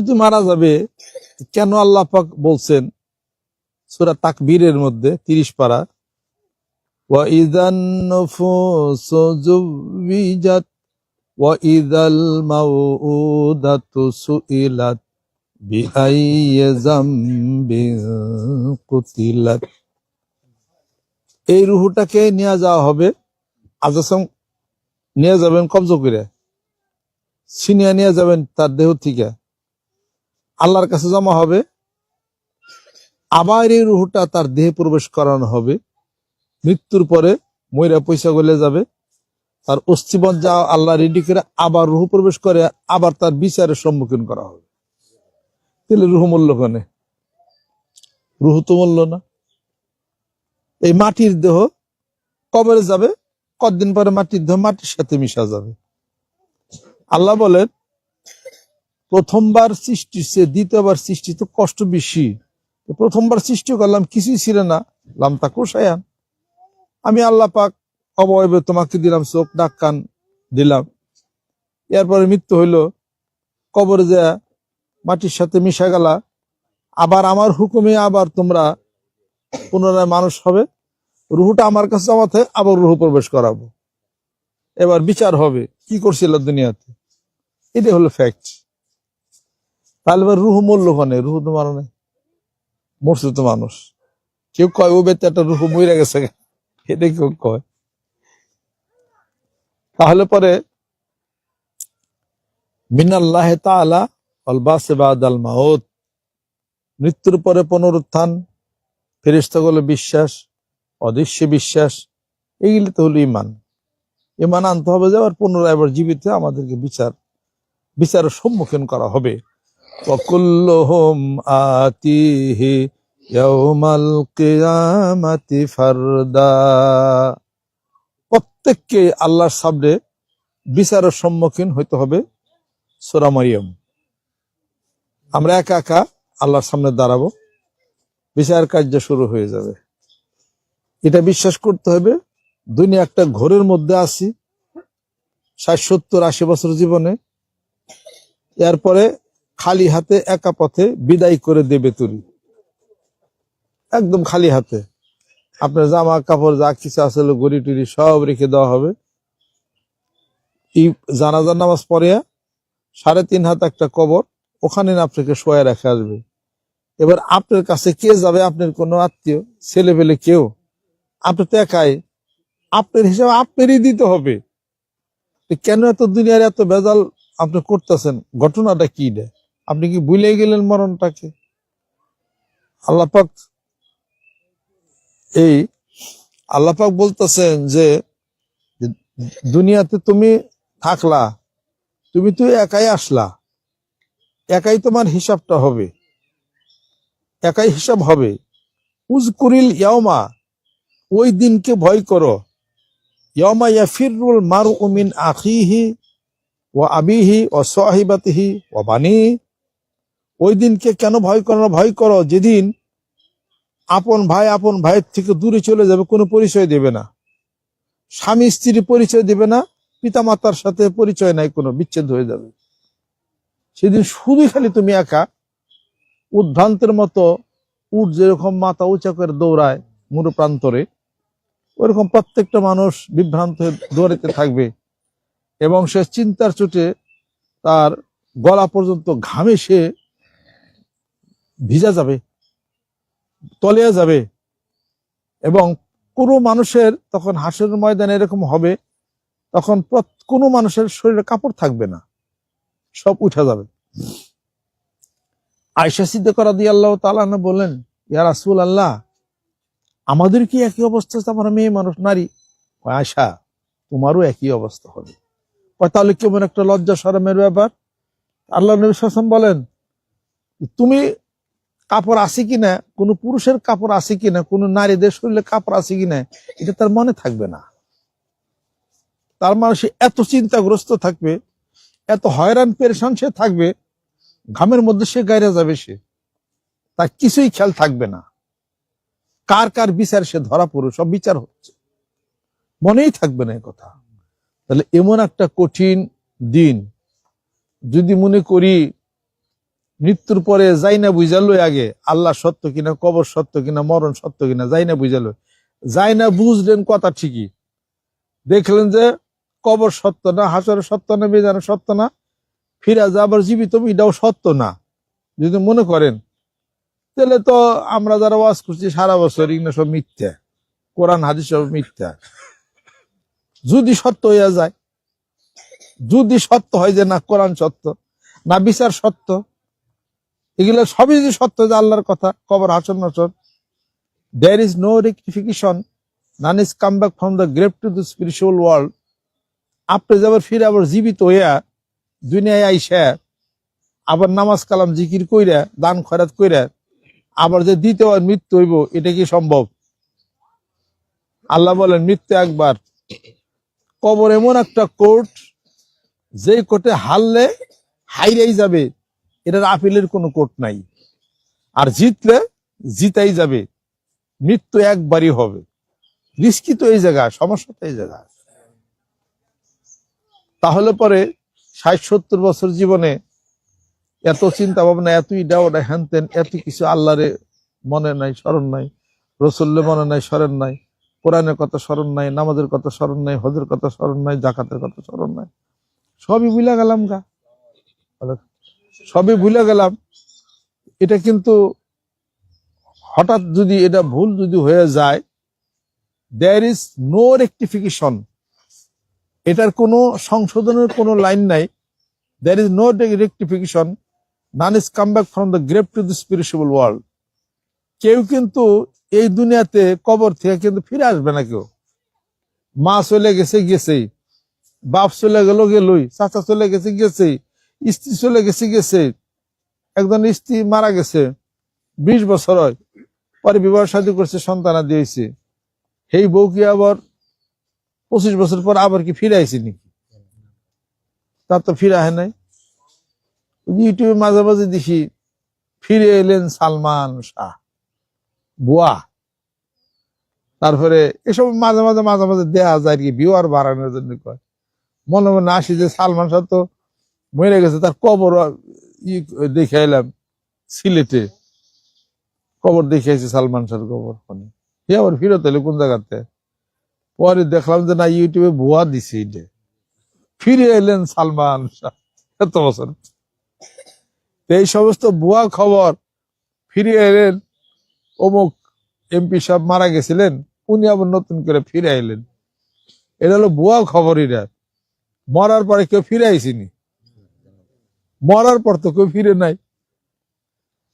যদি মারা যাবে, কেন আল্লাহ পাক বলছেন সুরা তাকবীরের মধ্যে তিরিশ পাড়া এই রুহুটাকে নিয়ে যাওয়া হবে। আজাসম নিয়ে যাবেন কবজ করে। সিনিয়া নিয়ে যাবেন তার দেহ থেকে। আল্লাহর কাছে জমা হবে। আবার এই রুহুটা তার দেহে প্রবেশ করানো হবে। মৃত্যুর পরে ময়রা পয়সা গলে যাবে। তার অস্থিবন যা আল্লাহ রেডি করে আবার রুহু প্রবেশ করে, আবার তার বিচারের সম্মুখীন করা হবে। তাহলে রুহু মূল্য কনে? রুহু তো মূল্য না। এই মাটির দেহ কবরে যাবে, কতদিন পরে মাটির দেহ মাটির সাথে মিশা যাবে। আল্লাহ বলেন প্রথমবার সৃষ্টির সে দ্বিতীয়বার সৃষ্টি, তো কষ্ট বেশি। তো প্রথমবার সৃষ্টি করলাম, কিছুই ছিল না। লাম তা কোষায়ান আমি আল্লাহ পাক অবয়বে তোমাকে দিলাম, চোখ, নাক, কান দিলাম। এরপরে মৃত্যু হইল, কবরে যা মাটির সাথে মিশা গেলা। আবার আমার হুকুমে আবার তোমরা পুনরায় মানুষ হবে। রুহুটা আমার কাছে জমাতে আবার রুহু প্রবেশ করাবো। এবার বিচার হবে, কি করছিল দুনিয়াতে? এটা হলো ফ্যাক্ট তাহলে রুহু মূল্য ওখানে? রুহু তো মারা নেই। মরছে তো মানুষ। কেউ কয়, ও বেতে একটা রুহু মরে গেছে এটা কেউ কয়। তাহলে পরে মাউত। মৃত্যুর পরে পুনরুত্থান ফেরেশতাগুলো বিশ্বাস, অদৃশ্য বিশ্বাস, এইগুলি তো হলো ইমান ইমান আনতে হবে যে আবার পুনরায় আবার জীবিত আমাদেরকে বিচার, বিচারের সম্মুখীন করা হবে। وكلهم آتيه يوم القيامة فردا প্রত্যেককে আল্লাহর সামনে বিচারের সম্মুখীন হইতে হবে সোরা মারিয়ম আমরা একা একা আল্লাহর সামনে দাঁড়াবো বিচার কার্য শুরু হয়ে যাবে এটা বিশ্বাস করতে হবে দুনিয়া একটা ঘোরের মধ্যে আছি ষাট সত্তর আশি বছর জীবনে এরপরে খালি হাতে একা পথে বিদায় করে দেবে তুরি একদম খালি হাতে। আপনার জামা কাপড় যা কিছু আসলে গড়ি টুরি সব রেখে দেওয়া হবে। এই জানাজার নামাজ পড়ে সাড়ে তিন হাত একটা কবর, ওখানে আপনাকে শোয়া রেখে আসবে। এবার আপনার কাছে কে যাবে? আপনার কোনো আত্মীয় ছেলে পেলে কেউ? আপনি তো একাই। আপনার হিসাবে আপনারই দিতে হবে। কেন এত দুনিয়ার এত ভেজাল আপনি করতেছেন? ঘটনাটা কি দেয় আপনি কি ভুলে গেলেন মরণটাকে? আল্লাপাক এই আল্লাপাক বলতেছেন যে, দুনিয়াতে তুমি থাকলা, তুমি তো একাই আসলা, একাই তোমার হিসাবটা হবে, একাই হিসাব হবে। উজকুরিল ইয়ামা ওই দিনকে ভয় করো। ইয়ামা ইয়াফিরুল মারু উমিন আখিহি ও আবিহি ও সাহিবাতিহি ও বানি ওই দিনকে কেন ভয় করো ভয় করো, যেদিন আপন ভাই আপন ভাইয়ের থেকে দূরে চলে যাবে, কোনো পরিচয় দেবে না। স্বামী স্ত্রী পরিচয় দেবে না পিতা মাতার সাথে পরিচয় নাই, কোনো বিচ্ছেদ হয়ে যাবে। সেদিন শুধু খালি তুমি একা, উদ্ভ্রান্তের মতো উঠ যেরকম মাথা উঁচা করে দৌড়ায় মুরু প্রান্তরে ওইরকম প্রত্যেকটা মানুষ বিভ্রান্ত হয়ে দৌড়াতে থাকবে। এবং সে চিন্তার চোটে তার গলা পর্যন্ত ঘামে সে ভিজা যাবে, তলিয়া যাবে এবং কোনো মানুষের তখন হাসের ময়দানে এরকম হবে, তখন কোনো মানুষের শরীরে কাপড় থাকবে না, সব উঠা যাবে। আয়সা করা দিয়ে আল্লাহ তালা বললেন, ইয়া রাসুল আল্লাহ আমাদের কি একই অবস্থা? আমরা মেয়ে মানুষ, নারী? আয়সা তোমারও একই অবস্থা হবে। তাহলে কেমন একটা লজ্জা সরমের ব্যাপার? আল্লাহ নবী বলেন, তুমি কাপড় আছে কিনা, কোনো পুরুষের কাপড় আছে কিনা, কোনো নারীদের শরীরে কাপড় আছে কিনা, এটা তার মনে থাকবে না। তার মানে সে এত চিন্তাগ্রস্ত থাকবে, এত হয়রান, পেরেশান সে থাকবে, ঘামের মধ্যে সে গাইরে যাবে সে। তার কিছুই খেয়াল থাকবে না। কার কার বিচার সে ধরা পড়ে সব বিচার হচ্ছে। মনেই থাকবে না কথা। তাহলে এমন একটা কঠিন দিন। যদি মনে করি মৃত্যুর পরে যাই না বুঝালো আগে, আল্লাহ সত্য কিনা, কবর সত্য কিনা, মরণ সত্য কিনা, যাই না বুঝালো যাই না বুঝলেন কথা ঠিকই। দেখলেন যে কবর সত্য না, হাসর সত্য না বেজানো সত্য না, ফিরা যা আবার জীবিত, এটাও সত্য না। যদি মনে করেন, তাহলে তো আমরা যারা ওয়াজ করছি, সারা বছর এগুলো সব মিথ্যা। কোরআন, হাদিস সব মিথ্যা। যদি সত্য হইয়া যায়, যদি সত্য হয় যে না, কোরআন সত্য, না বিচার সত্য এগুলো সবই যদি সত্য যে আল্লাহর কথা, কবর হাসন নসন there is no rectification none is come back from the grave to the spiritual world আপনি যাবার ফিরে, আবার জীবিত হইয়া দুনিয়ায় আইসা, আবার নামাজ কালাম, জিকির কইরা, দান খয়রাত কইরা, আবার যে দ্বিতীয় মৃত্যু হইব, এটা কি সম্ভব? আল্লাহ বলেন, মৃত্যু একবার। কবর এমন একটা কোর্ট, যেই কোর্টে হারলে হাইরাই যাবে। এটার আপিলের কোনো কোর্ট নাই। আর জিতলে জিতাই যাবে। মৃত্যু একবারই হবে। রিস্কি তো এই জায়গা, সমস্যা তো এই জায়গা। তাহলে পরে ষাট, সত্তর বছর জীবনে এত চিন্তা ভাবনা এত ইডা ওটা হ্যান তেন এত কিছু আল্লাহরে মনে নাই, স্মরণ নাই রসুল্লে মনে নাই, স্মরণ নাই, কোরআনের কথা স্মরণ নাই, নামাজের কথা স্মরণ নাই, হজের কথা স্মরণ নাই জাকাতের কথা স্মরণ নাই। সবই ভুলে গেলাম গা। সবই ভুলে গেলাম। এটা কিন্তু হঠাৎ যদি এটা ভুল যদি হয়ে যায় দেয়ার ইজ নো রেক্টিফিকেশন এটার কোনো সংশোধনের কোনো লাইন নাই। There is no rectification none is come back from the grave to the spiritual world কেউ কিন্তু এই দুনিয়াতে কবর থেকে কিন্তু ফিরে আসবে না কেউ। মা চলে গেছে গেছেই বাপ চলে গেল গেলই। চাচা চলে গেছে গেছেই স্ত্রী চলে গেছে গেছে। একজন স্ত্রী মারা গেছে। বিশ বছর হয়। পরে বিবাহ শাদী করছে সন্তানা দিয়েছে। সেই বউ কি আবার পঁচিশ বছর পর আবার কি ফিরে আইছে নাকি? তার তো ফিরে আহে নাই। ইউটিউবে মাঝে মাঝে দেখি, ফিরে এলেন সালমান শাহ, বুয়া। তারপরে এসব মাঝে মাঝে মাঝে মাঝে দেয়া যায় আর কি ভিউয়ার বাড়ানোর জন্য কয়। মনে মনে আসি যে সালমান শাহ তো মরে গেছে, তার কবর দেখে এলাম সিলেটে। কবর দেখে আসি সালমান শাহর কবর ওখানে। সে আবার ফিরত এলো কোন জায়গাতে? পরে দেখলাম যে না, ইউটিউবে ভুয়া দিছে এটা। ফিরে এলেন সালমান শাহ, এত বছর। এই সমস্ত ভুয়া খবর ফিরে এলেন, অমুক এমপি সাহেব মারা গেছিলেন, উনি আবার নতুন করে ফিরে এলেন এটা হলো ভুয়া খবর এটা। মরার পরে কেউ ফিরে আইসিনি। মরার পর তো কেউ ফিরে নাই।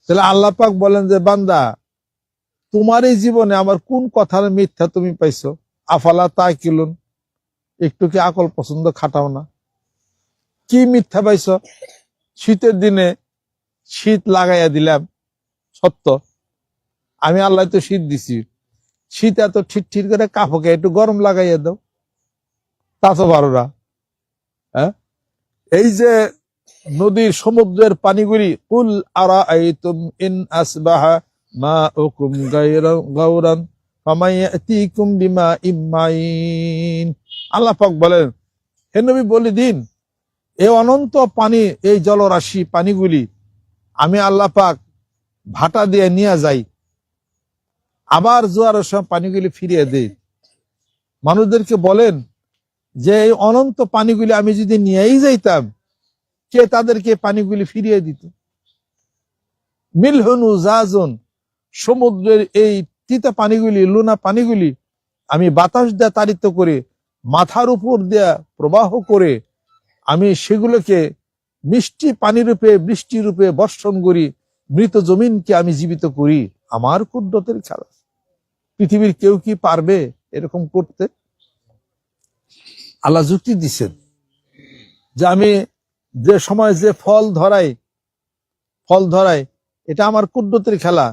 তাহলে আল্লাহ পাক বলেন যে, বান্দা তোমার এই জীবনে আমার কোন কথার মিথ্যা তুমি পাইছো? আফালা তা কিলুন একটু কি আকল পছন্দ খাটাও না। কি মিথ্যা পাইছো? শীতের দিনে শীত লাগাইয়া দিলাম, সত্য। আমি আল্লাহ তো শীত দিছি। শীত এত ঠিক করে কাপড়কে একটু গরম লাগাইয়া দাও। তা তো পারো না। হ্যাঁ? এই যে নদীর সমুদ্রের পানিগুলি, কুল আরা আইতুম ইন আসবাহা মা উকুম গাউরান ফামাইয়াতিকুম বিমা ইম্মাইন আল্লাহ পাক বলেন, হে নবী, বলে দিন এই অনন্ত পানি, এই জলরাশি পানিগুলি আমি আল্লাহ পাক ভাটা দিয়ে নিয়ে যাই, আবার জোয়ারের সময় পানিগুলি ফিরিয়ে দেই। মানুষদেরকে বলেন যে, এই অনন্ত পানিগুলি আমি যদি নিয়েই যাইতাম কে তাদেরকে পানিগুলি ফিরিয়ে দিত। মিলহনু জাজন, সমুদ্রের এই তিতা পানিগুলি, লোনা পানিগুলি আমি বাতাস দেয়া তাড়িত করে, মাথার উপর দেয়া প্রবাহ করে আমি সেগুলোকে মিষ্টি পানি রূপে বৃষ্টি রূপে বর্ষণ করি, মৃত জমিনকে আমি জীবিত করি। আমার কুদ্রতের খেলা। পৃথিবীর কেউ কি পারবে এরকম করতে? আল্লাহ যুক্তি দিচ্ছেন যে আমি যে সময় যে ফল ধরাই ফল ধরাই এটা আমার কুদ্রতের খেলা।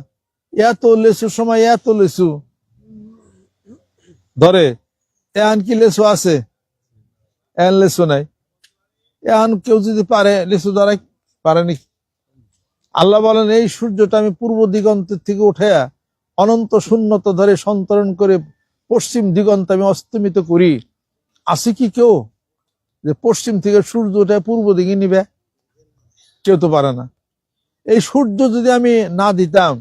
এত লেসু সময় এত লেসু ধরে এহান কি লেসু আছে? এহান লেসু নাই। এহান কেউ যদি পারে লেসু ধরাই পারেনি আল্লাহ বলেন, এই সূর্যটা আমি পূর্ব দিগন্তের থেকে উঠে অনন্ত শূন্যতা ধরে সন্তরণ করে পশ্চিম দিগন্ত আমি অস্তমিত করি। আছে কি কেউ? যে পশ্চিম থেকে সূর্য উঠে পূর্ব দিকে নিবে, কেউ তো পারে না। এই সূর্য যদি আমি না দিতাম,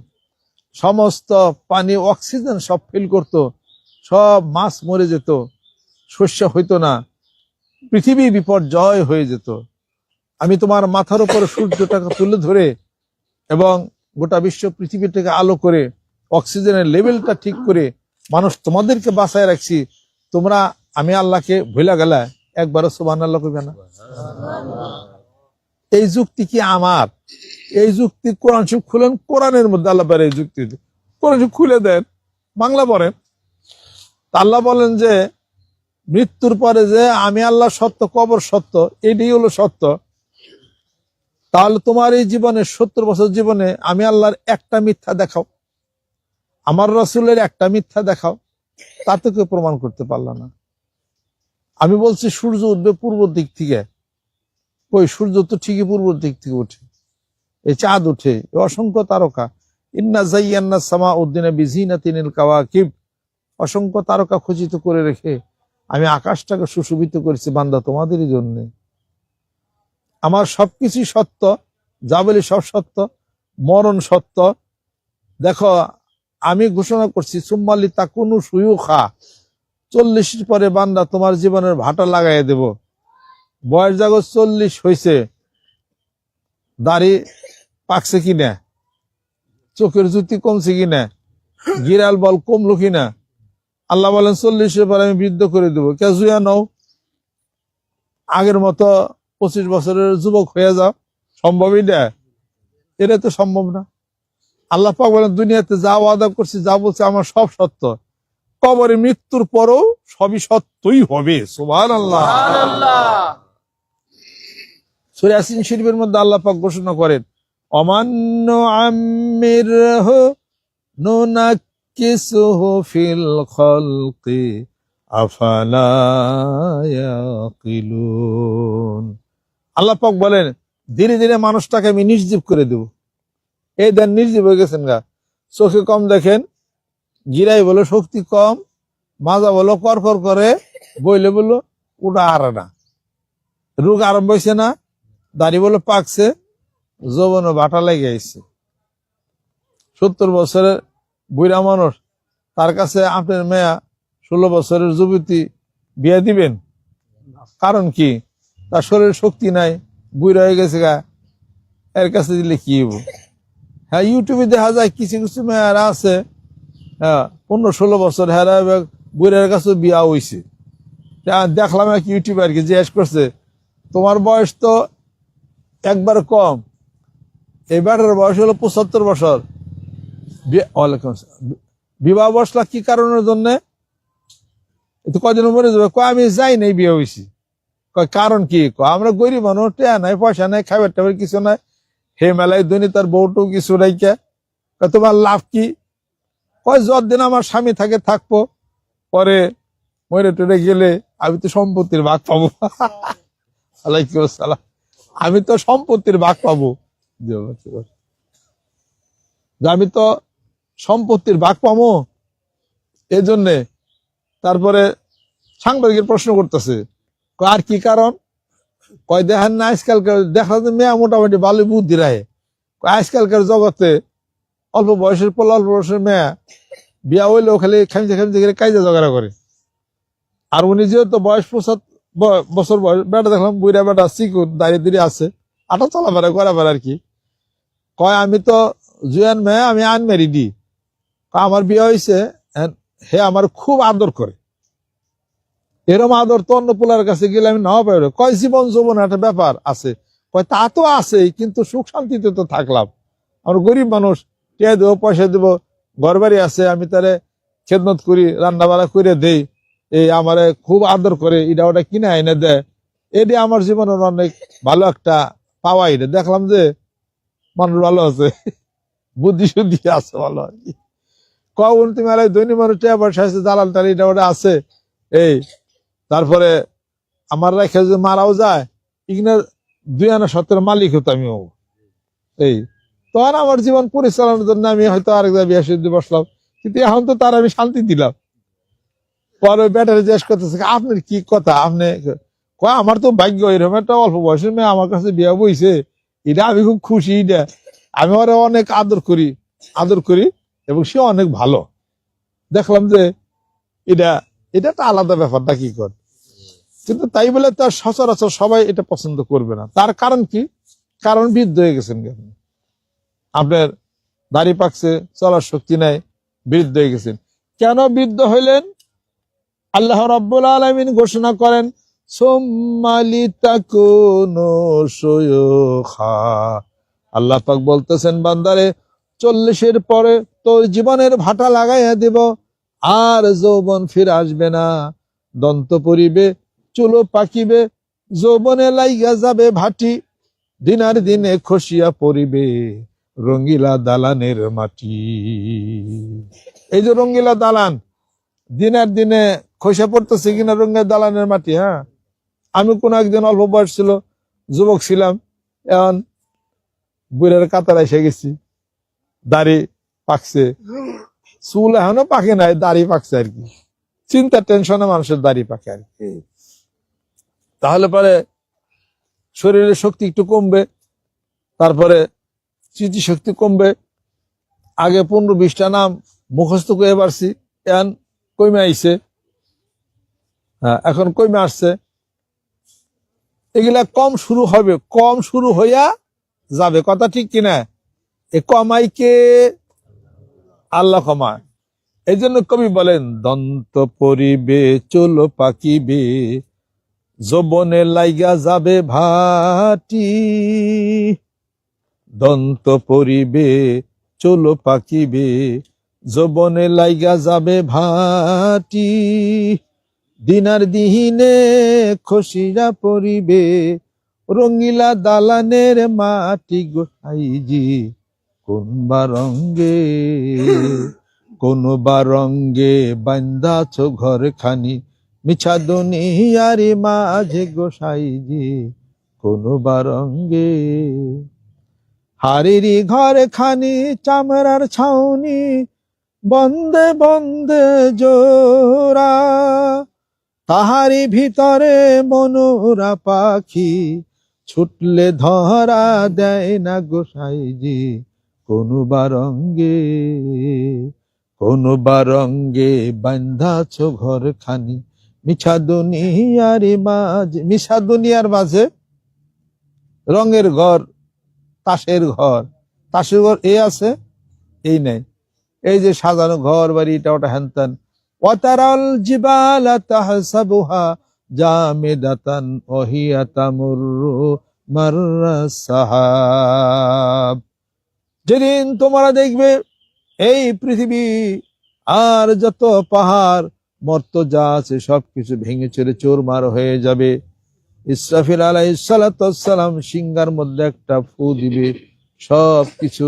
সমস্ত পানি, অক্সিজেন সব ফিল করত, সব মাছ মরে যেত, শস্য হইতো না, পৃথিবী বিপর্যয় হয়ে যেত। আমি তোমার মাথার উপরে সূর্যটাকে তুলে ধরে এবং গোটা বিশ্ব পৃথিবীটাকে আলো করে, অক্সিজেনের লেভেলটা ঠিক করে, মানুষ তোমাদেরকে বাঁচায় রাখছি, তোমরা, আমি আল্লাহকে ভুলা গেলা একবারও সোবান আল্লাহ কইবে না। এই যুক্তি কি আমার? এই যুক্তি কোরআন শিব খুলেন, কোরআনের মধ্যে আল্লাহ এই যুক্তি কোরআন শিব খুলে দেন, বাংলা পড়েন। আল্লাহ বলেন যে, মৃত্যুর পরে যে আমি আল্লাহ সত্য, কবর সত্য, এটাই হলো সত্য। তাহলে তোমার এই জীবনে, সত্তর বছর জীবনে আমি আল্লাহর একটা মিথ্যা দেখাও। আমার রসুলের একটা মিথ্যা দেখাও। তাতে কেউ প্রমাণ করতে পারলা না। আমি বলছি সূর্য উঠবে পূর্ব দিক থেকে। ওই সূর্য তো ঠিকই পূর্ব দিক থেকে উঠে এই চাঁদ উঠে অসংখ্য তারকা। ইন্না জাইয়ান্না সামা উদ্দিনে বিজিনা তিনিল কাওয়াকিব অসংখ্য তারকা খচিত করে রেখে আমি আকাশটাকে সুশোভিত করেছি বান্দা তোমাদেরই জন্য। আমার সবকিছুই সত্য, যা বলি সব সত্য, মরণ সত্য। দেখো, আমি ঘোষণা করছি সুম্মালি তা কোনো সুয়ু খা চল্লিশের পরে বান্দা তোমার জীবনের ভাটা লাগাই দেব। বয়স জাগো চল্লিশ হয়েছে দাড়ি পাকছে কিনা? চোখের জুতি কমছে কিনা? গিরাল বল কমলো কিনা? আল্লাহ বলেন, চল্লিশের পরে আমি বৃদ্ধ করে দেবো। কে জুয়া নাও। আগের মতো পঁচিশ বছরের যুবক হয়ে যাও। সম্ভবই না। এটা তো সম্ভব না। আল্লাহ পাক বলেন, দুনিয়াতে যা ওয়াদা করছি, যা বলছে, আমার সব সত্য। কবরে মৃত্যুর পরও সবই সত্যই হবে। সুবহান আল্লাহ শরীফের মধ্যে আল্লাহ পাক ঘোষণা করেন, অমান্য আমির নুনাক্কিসুহু ফিল বলেন, ধীরে ধীরে মানুষটাকে আমি নির্জীব করে দেব। এই দেন নির্জীব হয়ে গেছেন গা। চোখে কম দেখেন গিরাই বলো শক্তি কম, মাজা বলো করকর করে, বইলে বলো ওটা আর না। রোগ আরম্ভ হয়েছে না, দাড়ি বলো পাকছে, যৌবন বাটা লেগে আইছে সত্তর বছরের বুড়া মানুষ, তার কাছে আপনার মেয়া ষোলো বছরের যুবতী বিয়ে দিবেন? কারণ কি? তার শরীরে শক্তি নাই, বুড়া হয়ে গেছে গা, এর কাছে দিলে কি হ্যাঁ ইউটিউবে দেখা যায় কিছু কিছু মেয়েরা আছে হ্যাঁ পনেরো ষোলো বছর হ্যাঁ বুড়ার কাছে বিয়া হইছে। দেখলাম এক ইউটিউবে আর কি জিজ্ঞেস করছে, তোমার বয়স তো একবার কম এই ব্যাটার বয়স হলো পঁচাত্তর বছর। ওয়ালাইকুম বিবাহ বসলা কি কারণের জন্য? তো কদিন মরে যাবে? কয়, আমি যাই নাই, বিয়ে হয়েছি কয়, কারণ কি? কয়, আমরা গরিব মানুষ, টেয়া নাই, পয়সা নাই, খাবার টাবার কিছু নাই হে মেলায় ধনী তার বউটু কিছু নাই কে তোমার লাভ কি? কয় যতদিন আমার স্বামী থাকে থাকব পরে মরে টরে গেলে আমি তো সম্পত্তির ভাগ পাবো। আলাইকুম আসসালাম। আমি তো সম্পত্তির ভাগ পাবো। আমি তো সম্পত্তির ভাগ পাবো এই জন্যে তারপরে সাংবাদিকের প্রশ্ন করতেছে আর কি কারণ? কয় দেখেন না আজকালকার দেখা যায় মেয়া মোটামুটি ভালো বুদ্ধি রাহে কয়, আজকালকার জগতে অল্প বয়সের পোলা, অল্প বয়সের মেয়া। বিয়া হইলেও খালি খামতে খামতে গেলে কাজে জগাড়া করে। আর উনি যেহেতু বয়স ব- বছর বয়স, বেটা দেখলাম বুড়া বেটা চিকুন দাঁড়িয়ে দাঁড়িয়ে আছে। আটা চলাফেরা করাফেরা আর কি। কয়, আমি তো জুয়ান মেয়ে, আমি আনমেরিডি আমার বিয়ে হয়েছে হে আমার খুব আদর করে। এরম আদর তো অন্য পোলার কাছে গেলে আমি নাও পাই কয়, জীবন যৌবন একটা ব্যাপার আছে। কয়, তা তো আছেই, কিন্তু সুখ শান্তিতে তো থাকলাম। আমার গরিব মানুষ টিয়া দেবো, পয়সা দেবো ঘর বাড়ি আছে, আমি তারে খেদমত করি রান্না বাড়া করে দেই। এই আমারে খুব আদর করে, এটা ওটা কিনে এনে দেয়। এটি আমার জীবনের অনেক ভালো একটা পাওয়া এটা। দেখলাম যে মানুষ ভালো আছে, বুদ্ধি শুদ্ধি আছে ভালো আর কি। কখন তুমি আর দৈনিক মানুষ, টিয়া পয়সা আছে, দালাল টাল এটা ওটা আছে। এই, তারপরে আমার রেখে যদি মারাও যায়, ইগনার দুই আনা সত্তর মালিক হতো আমি এই তখন আমার জীবন পরিচালনার জন্য আমি হয়তো আরেক বিয়ে শুদ্ধি বসলাম। কিন্তু এখন তো তার আমি শান্তি দিলাম। পরে ব্যাটারি জিজ্ঞেস করতেছে, আপনার কি কথা? আপনি কয়, আমার তো ভাগ্য এরকম একটা অল্প বয়সের মেয়ে আমার কাছে বিয়ে বইছে এটা আমি খুব খুশি, এটা আমি ওরা অনেক আদর করি আদর করি এবং সে অনেক ভালো। দেখলাম যে এটা এটা একটা আলাদা ব্যাপারটা কি কর? কিন্তু তাই বলে তার সচরাচর সবাই এটা পছন্দ করবে না। তার কারণ কি? কারণ বৃদ্ধ হয়ে গেছেন আপনি আপনার দাড়ি পাকছে, চলার শক্তি নাই, বৃদ্ধ হয়ে গেছেন। কেন বৃদ্ধ হইলেন? আল্লাহ রাব্বুল আলামিন ঘোষণা করেন আল্লাহ পাক বলতেছেন, বান্দারে, চল্লিশের পরে তোর জীবনের ভাটা লাগাইয়া দিব, আর যৌবন ফির আসবে না। দন্ত পরিবে, চুলো পাকিবে, যৌবনে লাইগা যাবে ভাটি, দিনার দিনে খসিয়া পড়িবে। রঙ্গিলা দালানের মাটি। এই যে রঙ্গিলা দালান, দিনের দিনে খসে পড়তেছে কিনা রঙের দালানের মাটি হ্যাঁ? আমি কোন একদিন অল্প বয়স ছিল, যুবক ছিলাম, এখন বুড়ের কাতার এসে গেছি, দাড়ি পাকছে। চুল এখনও পাকে নাই, দাড়ি পাকছে আর কি। চিন্তা টেনশনে মানুষের দাড়ি পাকে আর কি। তাহলে পরে শরীরের শক্তি একটু কমবে, তারপরে স্মৃতি শক্তি কমবে। আগে পনেরো বিশটা নাম মুখস্থ করে পারছি এখন কইমে আইছে। হ্যাঁ, এখন কইমে আসছে। এগুলা কম শুরু হবে কম শুরু হইয়া যাবে। কথা ঠিক কিনা এ কমাই কে? আল্লাহ কমায়। এই জন্য কবি বলেন দন্ত পরিবে চলো পাকিবে যৌবনে লাইগা যাবে ভাটি। দন্ত পরিবে, চলো পাকিবে, যৌবনে লাইগা যাবে ভাটি। দিনার দিহিনে খসিয়া পরিবে রঙিলা দালানের মাটি গোসাইজি কোন বা রঙ্গে কোন বা রঙ্গে বান্দাছ ঘর খানি মিছা দুনিয়ারি মাঝে গোসাইজি কোন বা রঙ্গে হারিরি ঘর খানি চামড়ার ছাউনি, বন্দে বন্দে জোরা তাহারি ভিতরে মনোরা পাখি, ছুটলে ধরা দেয় না গোসাইজি কোন বারঙ্গে কোন বারঙ্গে বান্ধাছ ঘর খানি মিছা দুনিয়ার মাঝে, মিছা দুনিয়ার মাঝে, রঙের ঘর তাসের ঘর। তাসের ঘর এ আছে, এই নাই। এই যে সাজানো ঘর বাড়ি, এটা ওটা হ্যান ওয়াতারাল জিবালা তাহসাবুহা জামিদাতান ওহিয়া তামুরু মাররা যেদিন তোমরা দেখবে এই পৃথিবী আর যত পাহাড়, মর্ত যা আছে সবকিছু ভেঙে চলে চোরমার হয়ে যাবে। ইসরাফিল আলাইসালাম সিঙ্গার মধ্যে একটা ফু দিবে সব কিছু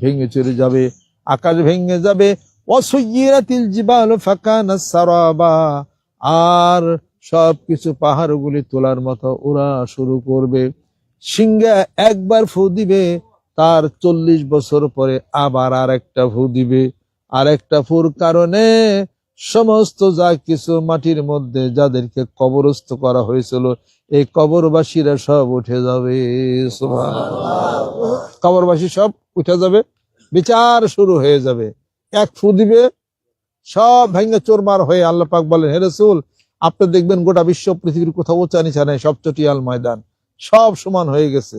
ভেঙে চলে যাবে, আকাশ ভেঙে যাবে। অসুইরাতিল জিবাল ফাকানা সারাবা, আর সব কিছু পাহাড়গুলি তোলার মতো ওরা শুরু করবে। সিংহা একবার ফু দিবে, তার চল্লিশ বছর পরে আবার আর একটা ফু দিবে। আর একটা ফুর কারণে সমস্ত যা কিছু মাটির মধ্যে যাদেরকে কবরস্থ করা হয়েছিল, এই কবরবাসীরা সব উঠে যাবে। কবরবাসী সব উঠে যাবে, বিচার শুরু হয়ে যাবে। এক ফু দিবে, সব ভেঙে চোরমার হয়ে আল্লাহ পাক বলেন, হে রসুল, আপনি দেখবেন গোটা বিশ্ব পৃথিবীর কোথাও উঁচা নিচা নেই, সব চটিয়াল ময়দান, সব সমান হয়ে গেছে।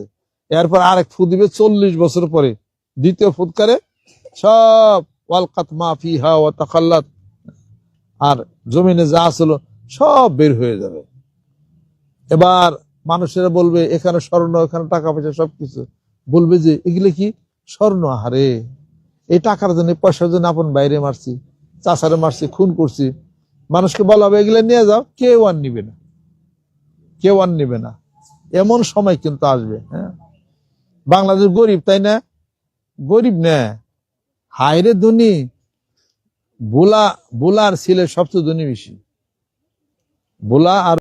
এরপর আরেক ফু দিবে, চল্লিশ বছর পরে দ্বিতীয় ফুৎকারে সব ওয়ালকাত মা ফিহা ওয়া তাকাল্লাত আর জমিনে যা ছিল সব বের হয়ে যাবে। এবার মানুষেরা বলবে, এখানে স্বর্ণ, এখানে টাকা পয়সা, সবকিছু। বলবে যে, এগুলো কি? স্বর্ণ? হারে এই টাকার জন্য, পয়সার জন্য আপন বাইরে মারছি, চাষারে মারছি, খুন করছি। মানুষকে বলা হবে, এগুলো নিয়ে যাও, কেউ আর নিবে না। কেউ আর নিবে না। এমন সময় কিন্তু আসবে হ্যাঁ? বাংলাদেশ গরিব, তাই না? গরিব না। হাইরে ধনী বোলা বোলার ছেলে সবচেয়ে ধনী বেশি। বোলা আর